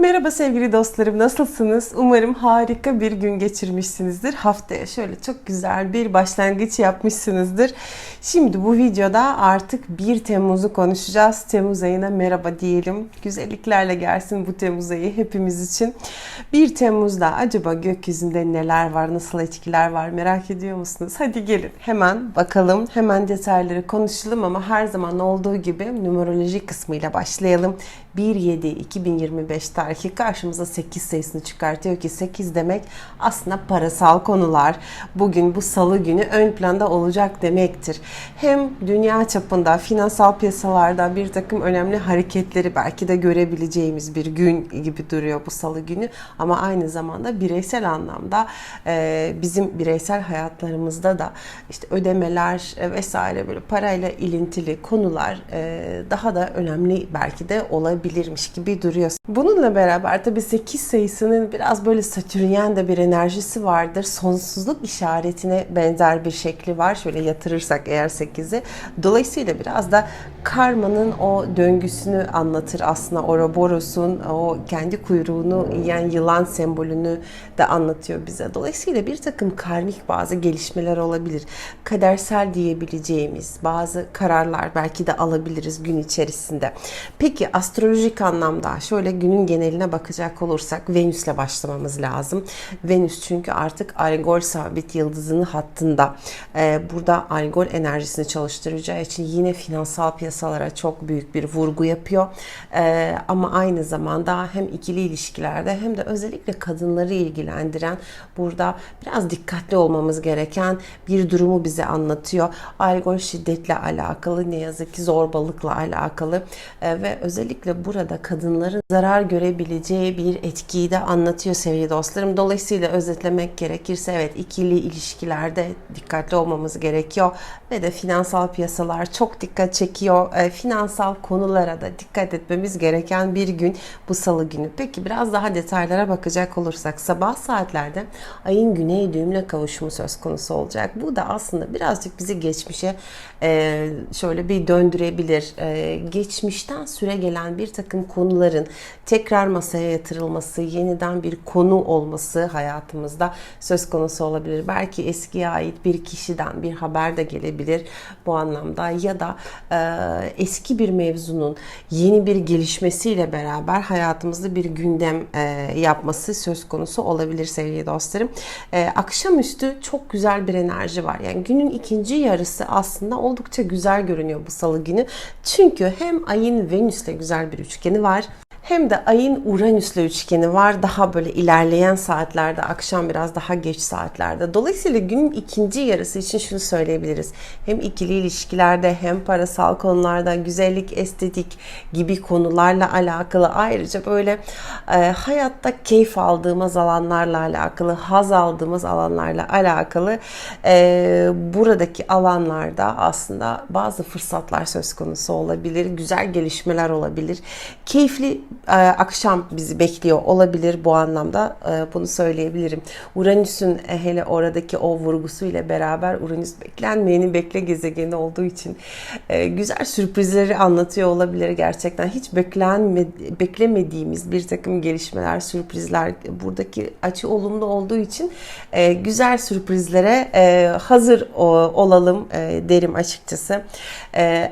Merhaba sevgili dostlarım nasılsınız? Umarım harika bir gün geçirmişsinizdir. Haftaya şöyle çok güzel bir başlangıç yapmışsınızdır. Şimdi bu videoda artık 1 Temmuz'u konuşacağız. Temmuz ayına merhaba diyelim. Güzelliklerle gelsin bu Temmuz ayı hepimiz için. 1 Temmuz'da acaba gökyüzünde neler var, nasıl etkiler var merak ediyor musunuz? Hadi gelin hemen bakalım. Hemen detayları konuşalım ama her zaman olduğu gibi numeroloji kısmıyla başlayalım. 1-7-2025 tarihi karşımıza 8 sayısını çıkartıyor ki 8 demek aslında parasal konular. Bugün bu salı günü ön planda olacak demektir. Hem dünya çapında finansal piyasalarda bir takım önemli hareketleri belki de görebileceğimiz bir gün gibi duruyor bu salı günü. Ama aynı zamanda bireysel anlamda e, bizim bireysel hayatlarımızda da işte ödemeler e, vesaire böyle parayla ilintili konular e, daha da önemli belki de olabilirmiş gibi duruyor. Bununla beraber tabii 8 sayısının biraz böyle satürnyen de bir enerjisi vardır. Sonsuzluk işaretine benzer bir şekli var. Şöyle yatırırsak eğer 8'i. Dolayısıyla biraz da karmanın o döngüsünü anlatır aslında. Ouroboros'un o kendi kuyruğunu yiyen yılan sembolünü de anlatıyor bize. Dolayısıyla bir takım karmik bazı gelişmeler olabilir. Kadersel diyebileceğimiz bazı kararlar belki de alabiliriz gün içerisinde. Peki astrolojik anlamda şöyle günün geneline bakacak olursak Venüs'le başlamamız lazım. Venüs çünkü artık Algol sabit yıldızının hattında. Ee, burada Algol enerjisini çalıştıracağı için yine finansal piyasalara çok büyük bir vurgu yapıyor. Ee, ama aynı zamanda hem ikili ilişkilerde hem de özellikle kadınları ilgilendiren burada biraz dikkatli olmamız gereken bir durumu bize anlatıyor. Algol şiddetle alakalı ne yazık ki zorbalıkla alakalı ee, ve özellikle burada kadınların zarar görebileceği bir etkiyi de anlatıyor sevgili dostlarım. Dolayısıyla özetlemek gerekirse evet ikili ilişkilerde dikkatli olmamız gerekiyor ve de finansal piyasalar çok dikkat çekiyor. E, finansal konulara da dikkat etmemiz gereken bir gün bu salı günü. Peki biraz daha detaylara bakacak olursak sabah saatlerde ayın güney düğümle kavuşumu söz konusu olacak. Bu da aslında birazcık bizi geçmişe e, şöyle bir döndürebilir. E, geçmişten süre gelen bir takım konuların tekrar masaya yatırılması, yeniden bir konu olması hayatımızda söz konusu olabilir. Belki eskiye ait bir kişiden bir haber de gelebilir bu anlamda ya da e, eski bir mevzunun yeni bir gelişmesiyle beraber hayatımızda bir gündem e, yapması söz konusu olabilir sevgili dostlarım. E, akşamüstü çok güzel bir enerji var. Yani günün ikinci yarısı aslında oldukça güzel görünüyor bu salı günü. Çünkü hem ayın Venüs'le güzel bir üçgeni var hem de ayın Uranüs'le üçgeni var daha böyle ilerleyen saatlerde, akşam biraz daha geç saatlerde. Dolayısıyla günün ikinci yarısı için şunu söyleyebiliriz. Hem ikili ilişkilerde hem parasal konularda güzellik, estetik gibi konularla alakalı ayrıca böyle e, hayatta keyif aldığımız alanlarla alakalı, haz aldığımız alanlarla alakalı e, buradaki alanlarda aslında bazı fırsatlar söz konusu olabilir. Güzel gelişmeler olabilir. Keyifli akşam bizi bekliyor olabilir bu anlamda e, bunu söyleyebilirim. Uranüs'ün e, hele oradaki o vurgusu ile beraber Uranüs beklenmeyeni bekle gezegeni olduğu için güzel sürprizleri anlatıyor olabilir gerçekten. Hiç beklenme, beklemediğimiz bir takım gelişmeler, sürprizler buradaki açı olumlu olduğu için güzel sürprizlere hazır olalım derim açıkçası.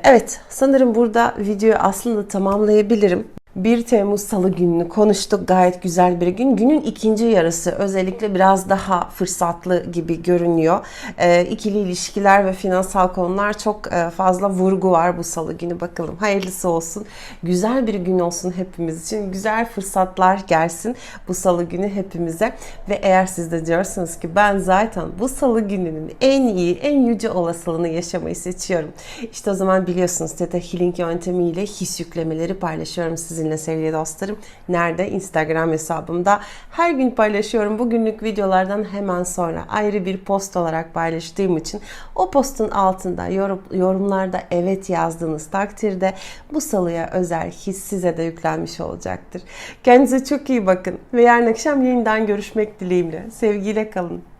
Evet sanırım burada videoyu aslında tamamlayabilirim. 1 Temmuz Salı gününü konuştuk. Gayet güzel bir gün. Günün ikinci yarısı özellikle biraz daha fırsatlı gibi görünüyor. E, ikili ilişkiler ve finansal konular çok e, fazla vurgu var bu salı günü. Bakalım hayırlısı olsun. Güzel bir gün olsun hepimiz için. Güzel fırsatlar gelsin bu salı günü hepimize. Ve eğer siz de diyorsanız ki ben zaten bu salı gününün en iyi, en yüce olasılığını yaşamayı seçiyorum. İşte o zaman biliyorsunuz Theta Healing yöntemiyle his yüklemeleri paylaşıyorum sizin sizinle sevgili dostlarım. Nerede? Instagram hesabımda. Her gün paylaşıyorum. Bugünlük videolardan hemen sonra ayrı bir post olarak paylaştığım için o postun altında yorum, yorumlarda evet yazdığınız takdirde bu salıya özel his size de yüklenmiş olacaktır. Kendinize çok iyi bakın ve yarın akşam yeniden görüşmek dileğiyle. Sevgiyle kalın.